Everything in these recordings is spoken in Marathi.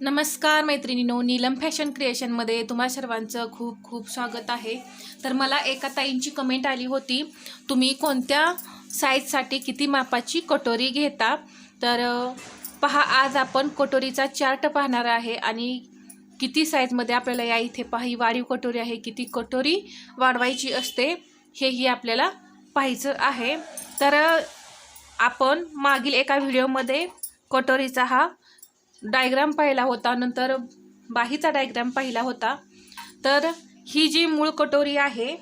नमस्कार मैत्रिणीनो नीलम फॅशन क्रिएशनमध्ये तुम्हा सर्वांचं खूप खूप स्वागत आहे. तर मला एका ताईंची कमेंट आली होती तुम्ही कोणत्या साईजसाठी किती मापाची कटोरी घेता? तर पहा आज आपण कटोरीचा चार्ट पाहणार आहे आणि किती साईजमध्ये आपल्याला या इथे पहा ही वाढीव कटोरी आहे किती कटोरी वाढवायची असते हेही आपल्याला पाहायचं आहे. तर आपण मागील एका व्हिडिओमध्ये कटोरीचा हा डायग्राम पाहिला होता नंतर बाहीचा डायग्राम पाहिला होता. तर ही जी मूळ कटोरी आहे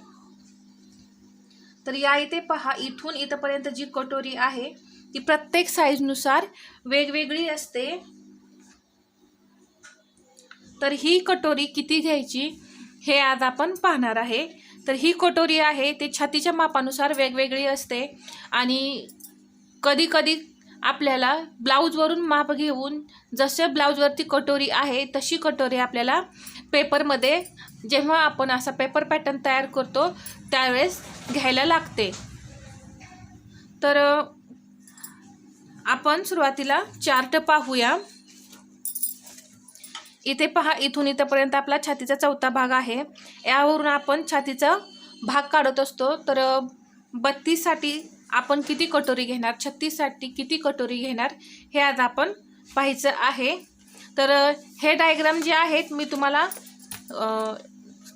तर या इथे पहा इथून इथपर्यंत जी कटोरी आहे ती प्रत्येक साईजनुसार वेगवेगळी असते. तर ही कटोरी किती घ्यायची हे आज आपण पाहणार आहे. तर ही कटोरी आहे ते छातीच्या मापानुसार वेगवेगळी असते. आणि कधी कधी आपल्याला ब्लाऊजवरून माप घेऊन जसं ब्लाऊजवरती कटोरी आहे तशी कटोरी आपल्याला पेपरमध्ये जेव्हा आपण असा पेपर पॅटर्न तयार करतो त्यावेळेस घ्यायला लागते. तर आपण सुरुवातीला चार्ट पाहूया. इथे पहा इथून इथंपर्यंत आपला छातीचा चौथा भाग आहे. यावरून आपण छातीचा भाग काढत असतो. तर बत्तीससाठी आपण किती कटोरी घेणार छत्तीससाठी किती कटोरी घेणार हे आज आपण पाहायचं आहे. तर हे डायग्राम जे आहेत मी तुम्हाला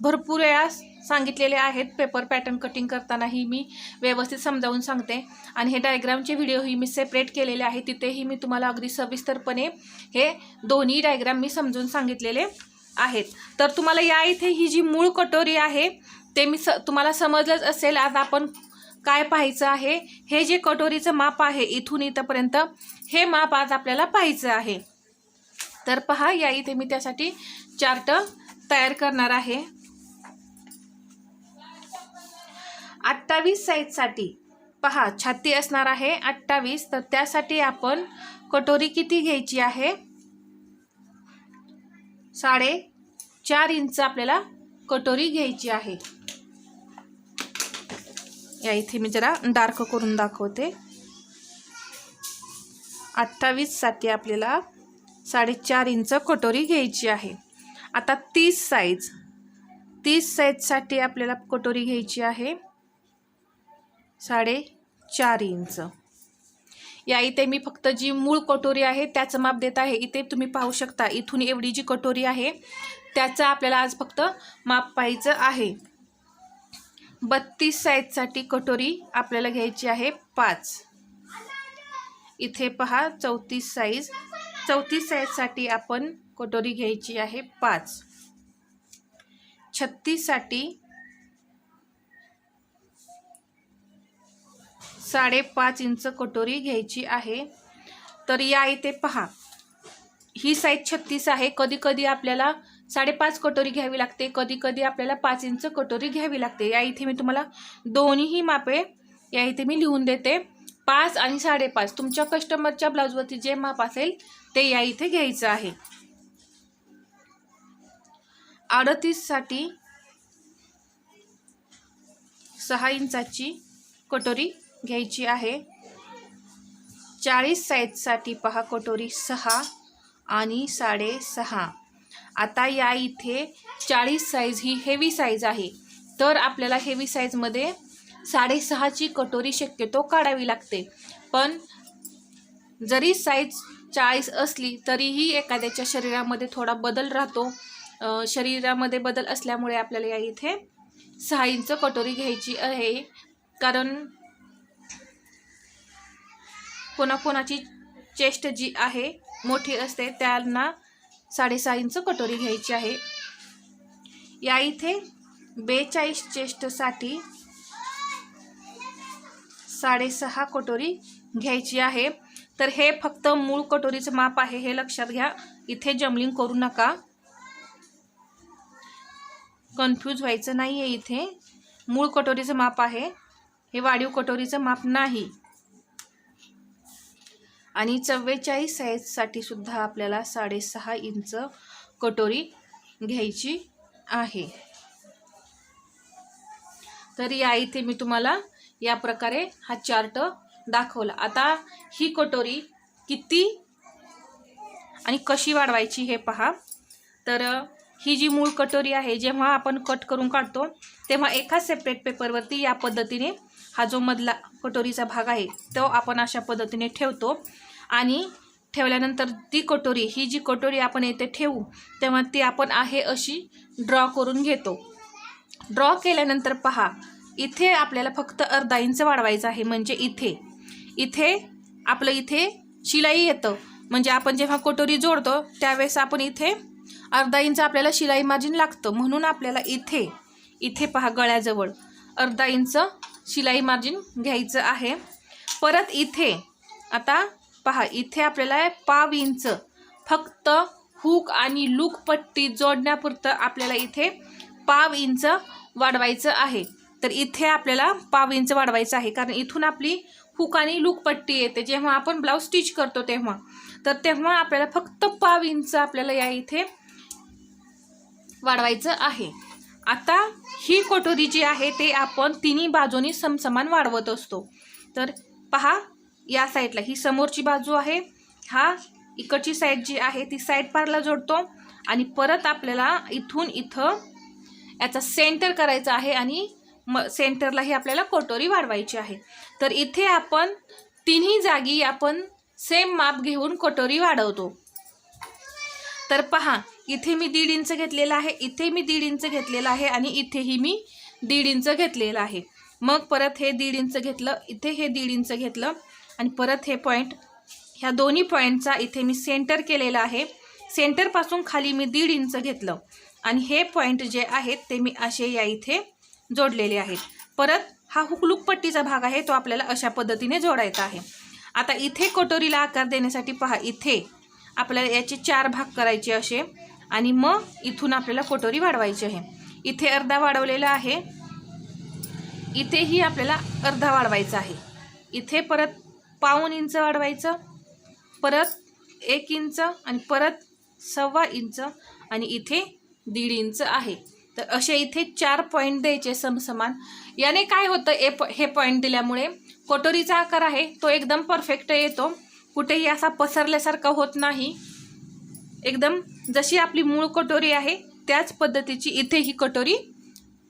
भरपूर वेळा सांगितलेले आहेत. पेपर पॅटर्न कटिंग करतानाही मी व्यवस्थित समजावून सांगते. आणि हे डायग्रामचे व्हिडिओही मी सेपरेट केलेले आहे तिथेही मी तुम्हाला अगदी सविस्तरपणे हे दोन्ही डायग्राम मी समजून सांगितलेले आहेत. तर तुम्हाला या इथे ही जी मूळ कटोरी आहे ते मी स तुम्हाला समजलंच असेल. आज आपण काय पाहायचं आहे? हे जे कटोरीचं माप आहे इथून इथंपर्यंत हे माप आज आपल्याला पाहायचं आहे. तर पहा या इथे मी त्यासाठी चार्ट तयार करणार आहे. अठ्ठावीस साईजसाठी पहा छाती असणार आहे अठ्ठावीस. तर त्यासाठी आपण कटोरी किती घ्यायची आहे? साडे चार इंच आपल्याला कटोरी घ्यायची आहे. या इथे मी जरा डार्क करून दाखवते. अठ्ठावीससाठी आपल्याला साडेचार इंच कटोरी घ्यायची आहे. आता तीस साईज तीस साईजसाठी आपल्याला कटोरी घ्यायची आहे. साडे चार इंच. या इथे मी फक्त जी मूळ कटोरी आहे त्याचं माप देत आहे. इथे तुम्ही पाहू शकता इथून एवढी जी कटोरी आहे त्याचं आपल्याला आज फक्त माप पाहायचं आहे. बत्तीस साईजसाठी कटोरी आपल्याला घ्यायची आहे पाच. इथे पहा चौतीस साईज. चौतीस साईजसाठी आपण कटोरी घ्यायची आहे पाच. छत्तीससाठी साडेपाच इंच कटोरी घ्यायची आहे. तर या इथे पहा. ही साईज छत्तीस आहे. कधी कधी आपल्याला साडेपाच कटोरी घ्यावी लागते. कधी कधी आपल्याला पाच इंच कटोरी घ्यावी लागते. या इथे मी तुम्हाला दोन्हीही मापे या इथे मी लिहून देते. पाच आणि साडेपाच. तुमच्या कस्टमरच्या ब्लाऊजवरती जे माप असेल ते या इथे घ्यायचं आहे. अडतीससाठी सहा इंचाची कटोरी घ्यायची आहे. चाळीस साईजसाठी पहा कटोरी सहा आणि साडेसहा आता या इथे चाळीस साईज ही हेवी साईज आहे. तर आपल्याला हेवी साईजमध्ये साडेसहाची कटोरी शक्यतो काढावी लागते. पण जरी साईज चाळीस असली तरीही एखाद्याच्या शरीरामध्ये थोडा बदल राहतो. शरीरामध्ये बदल असल्यामुळे आपल्याला या इथे सहा इंच कटोरी घ्यायची आहे. कारण कोणाकोणाची चेस्ट जी आहे मोठी असते त्यांना साडेसहा इंच कटोरी घ्यायची आहे. या इथे बेचाळीस चेस्टसाठी साडेसहा कटोरी घ्यायची आहे. तर हे फक्त मूळ कटोरीचं माप आहे हे लक्षात घ्या. इथे जमलिंग करू नका. कन्फ्यूज व्हायचं नाही आहे इथे. मूळ कटोरीचं माप आहे. हे वाढीव कटोरीचं माप नाही. आणि चव्वेचाळीस साईजसाठी सुद्धा आपल्याला साडेसहा इंच कटोरी घ्यायची आहे. तर या इथे मी तुम्हाला या प्रकारे हा चार्ट दाखवला. आता ही कटोरी किती आणि कशी वाढवायची हे पहा. तर ही जी मूळ कटोरी आहे जेव्हा आपण कट करून काढतो तेव्हा एका सेपरेट पेपरवरती या पद्धतीने हा जो मधला कटोरीचा भाग आहे तो आपण अशा पद्धतीने ठेवतो. आणि ठेवल्यानंतर ती कटोरी ही जी कटोरी आपण येथे ठेवू तेव्हा ती आपण आहे अशी ड्रॉ करून घेतो. ड्रॉ केल्यानंतर पहा इथे आपल्याला फक्त अर्धा इंच वाढवायचं आहे म्हणजे इथे. इथे आपलं इथे शिलाई येतं. म्हणजे आपण जेव्हा कटोरी जोडतो त्यावेळेस आपण इथे अर्धा इंच आपल्याला शिलाई मार्जिन लागतं. म्हणून आपल्याला इथे इथे पहा गळ्याजवळ. अर्धा इंच शिलाई मार्जिन घ्यायचं आहे. परत इथे आता पहा इथे आपल्याला पाव इंच फक्त हुक आणि लूक पट्टी जोडण्यापुरतं आपल्याला इथे पाव इंच वाढवायचं आहे. तर इथे आपल्याला पाव इंच वाढवायचं आहे कारण इथून आपली हुक आणि लूक पट्टी येते. जेव्हा आपण ब्लाऊज स्टिच करतो तेव्हा तर तेव्हा आपल्याला फक्त पाव इंच आपल्याला या इथे वाढवायचं आहे. आता ही कटोरी जी आहे ते आपण तिन्ही बाजूनी समसमान वाढवत असतो. तर पहा या साईडला ही समोरची बाजू आहे. हा इकडची साईड जी आहे ती साईड पारला जोडतो आणि परत आपल्याला इथून इथं याचा सेंटर करायचा आहे आणि म सेंटरलाही आपल्याला कटोरी वाढवायची आहे. तर इथे आपण तिन्ही जागी आपण सेम माप घेऊन कटोरी वाढवतो. तर पहा इथे मी दीड इंच घेतलेलं आहे इथे मी दीड इंच घेतलेलं आहे आणि इथेही मी दीड इंच घेतलेलं आहे. मग परत हे दीड इंच घेतलं इथे हे दीड इंच घेतलं आणि परत हे पॉईंट ह्या दोन्ही पॉईंटचा इथे मी सेंटर केलेलं आहे. सेंटरपासून खाली मी दीड इंच घेतलं आणि हे पॉईंट जे आहेत ते मी असे या इथे जोडलेले आहेत. परत हा हुकलूक पट्टीचा भाग आहे तो आपल्याला अशा पद्धतीने जोडायचा आहे. आता इथे कटोरीला आकार देण्यासाठी पहा इथे आपल्याला याचे चार भाग करायचे असे. आणि मग इथून आपल्याला कटोरी वाढवायची आहे. इथे अर्धा वाढवलेला आहे. इथेही आपल्याला अर्धा वाढवायचा आहे. इथे परत पाऊन इंच वाढवायचं परत एक इंच आणि परत सव्वा इंच आणि इथे दीड इंच आहे. तर असे इथे चार पॉईंट द्यायचे समसमान. याने काय होतं ए हे पॉईंट दिल्यामुळे कटोरीचा आकार आहे तो एकदम परफेक्ट येतो. कुठेही असा पसरल्यासारखा होत नाही. एकदम जशी आपली मूळ कटोरी आहे त्याच पद्धतीची इथे ही कटोरी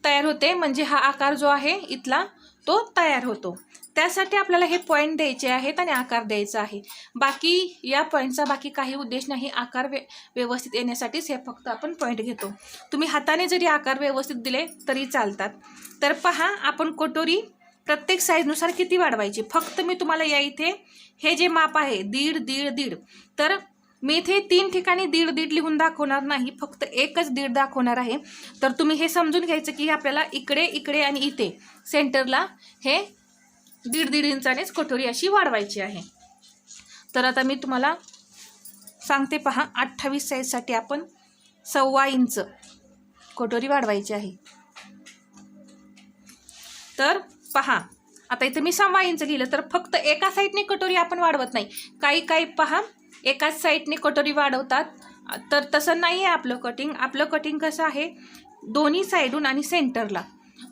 तयार होते. म्हणजे हा आकार जो आहे इथला तो तयार होतो. त्यासाठी आपल्याला हे पॉईंट द्यायचे आहेत आणि आकार द्यायचा आहे. बाकी या पॉईंटचा बाकी काही उद्देश नाही. आकार वे व्यवस्थित येण्यासाठीच हे फक्त आपण पॉईंट घेतो. तुम्ही हाताने जरी आकार व्यवस्थित दिले तरी चालतात. तर पहा आपण कटोरी प्रत्येक साईजनुसार किती वाढवायची? फक्त मी तुम्हाला या इथे हे जे माप आहे दीड दीड दीड तर मी इथे तीन ठिकाणी दीड दीड लिहून दाखवणार नाही फक्त एकच दीड दाखवणार आहे. तर तुम्ही हे समजून घ्यायचं की आपल्याला इकडे इकडे आणि इथे सेंटरला हे दीड दीड इंचानेच कटोरी अशी वाढवायची आहे. तर आता मी तुम्हाला सांगते पहा अठ्ठावीस साईजसाठी आपण सव्वा इंच कटोरी वाढवायची आहे. तर पहा आता इथं मी सव्वा इंच लिहिलं तर फक्त एका साईडने कटोरी आपण वाढवत नाही. काही काही पहा एकाच साईडने कटोरी वाढवतात. तर तसं नाही आहे आपलं कटिंग आपलं कटिंग कसं आहे? दोन्ही साईडून आणि सेंटरला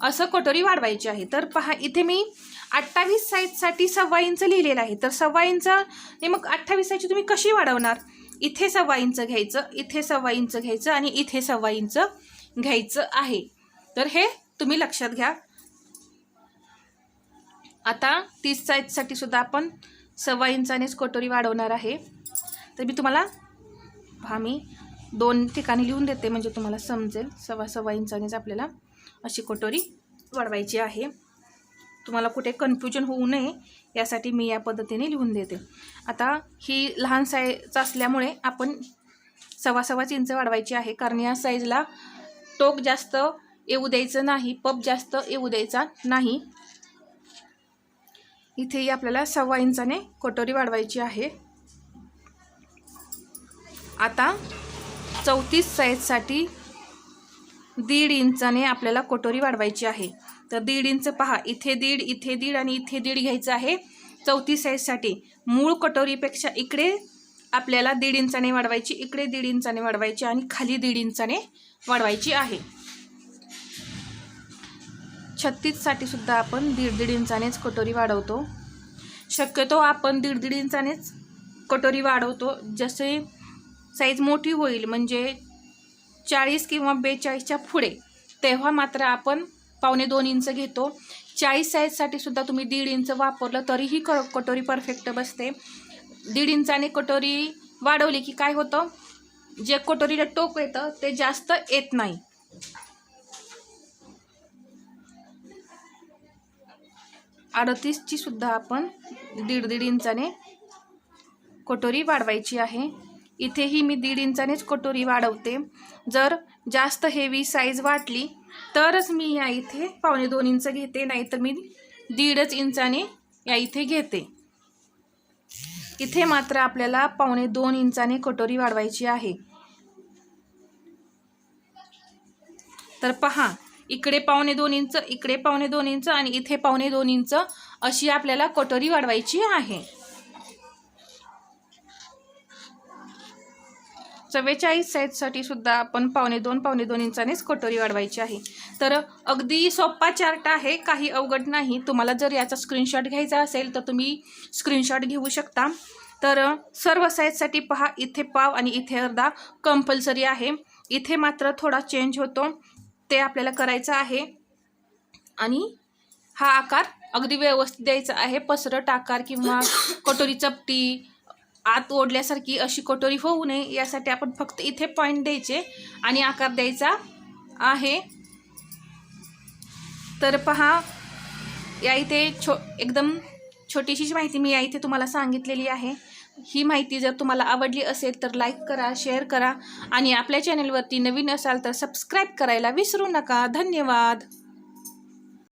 असं कटोरी वाढवायची आहे. तर पहा इथे मी अठ्ठावीस साईजसाठी सव्वा इंच लिहिलेलं आहे. तर सव्वा इंच ने मग अठ्ठावीस साईजची तुम्ही कशी वाढवणार? इथे सव्वा इंच घ्यायचं इथे सव्वा इंच घ्यायचं आणि इथे सव्वा इंच घ्यायचं आहे. तर हे तुम्ही लक्षात घ्या. आता तीस साईजसाठी सुद्धा आपण सव्वा इंचानेच कटोरी वाढवणार आहे. तर मी तुम्हाला हा मी दोन ठिकाणी लिहून देते म्हणजे तुम्हाला समजेल सव्वा सव्वा इंचानेच आपल्याला अशी कटोरी वाढवायची आहे. तुम्हाला कुठे कन्फ्युजन होऊ नये यासाठी मी या पद्धतीने लिहून देते. आता ही लहान साईज असल्यामुळे आपण सव्वा सव्वाच इंच वाढवायची आहे कारण या साईजला टोक जास्त येऊ द्यायचं नाही पप जास्त येऊ द्यायचा नाही. इथेही आपल्याला सव्वा इंचाने कटोरी वाढवायची आहे. आता चौतीस साईजसाठी दीड इंचाने आपल्याला कटोरी वाढवायची आहे. तर दीड इंच पहा इथे दीड इथे दीड आणि इथे दीड घ्यायचं आहे. चौतीस साईजसाठी मूळ कटोरीपेक्षा इकडे आपल्याला दीड इंचाने वाढवायची इकडे दीड इंचाने वाढवायची आणि खाली दीड इंचाने वाढवायची आहे. छत्तीससाठी सुद्धा आपण दीड दीड इंचानेच कटोरी वाढवतो. शक्यतो आपण दीड दीड इंचानेच कटोरी वाढवतो. जसे साईज मोठी होईल म्हणजे चाळीस किंवा बेचाळीसच्या पुढे तेव्हा मात्र आपण पावणे दोन इंच घेतो. चाळीस साईजसाठी सुद्धा तुम्ही दीड इंच वापरलं तरीही क कटोरी परफेक्ट बसते. दीड इंचाने कटोरी वाढवली की काय होतं? जे कटोरीला टोक येतं ते जास्त येत नाही. अडतीसची सुद्धा आपण दीड दीड इंचाने कटोरी वाढवायची आहे. इथेही मी दीड इंचानेच कटोरी वाढवते. जर जास्त हेवी साईज वाटली तरच मी या इथे पावणे दोन इंच घेते नाहीतर मी दीडच इंचाने या इथे घेते. इथे मात्र आपल्याला पावणे दोन इंचाने कटोरी वाढवायची आहे. तर पहा इकडे पावणे दोन इंच इकडे पावणे दोन इंच आणि इथे पावणे दोन इंच अशी आपल्याला कटोरी वाढवायची आहे. चव्वेचाळीस साईजसाठी सुद्धा आपण पावणे दोन पावणे दोन इंचानेच कटोरी वाढवायची आहे. तर अगदी सोप्पा चार्ट आहे काही अवघड नाही. तुम्हाला जर याचा स्क्रीनशॉट घ्यायचा असेल तर तुम्ही स्क्रीनशॉट घेऊ शकता. तर सर्व साईजसाठी पहा इथे पाव आणि इथे अर्धा कंपल्सरी आहे. इथे मात्र थोडा चेंज होतो. ते आपल्याला करायचं आहे. आणि हा आकार अगदी व्यवस्थित द्यायचा आहे. पसरट आकार किंवा कटोरी चपटी आत ओढल्यासारखी अशी कटोरी होऊ नये. यासाठी आपण फक्त इथे पॉईंट द्यायचे आणि आकार द्यायचा आहे. तर पहा या इथे छो एकदम छोटीशीच माहिती मी या इथे तुम्हाला सांगितलेली आहे. ही माहिती जर तुम्हाला आवडली असेल तर लाईक करा शेअर करा आणि आपल्या चॅनलवरती नवीन असाल तर सबस्क्राईब करायला विसरू नका. धन्यवाद.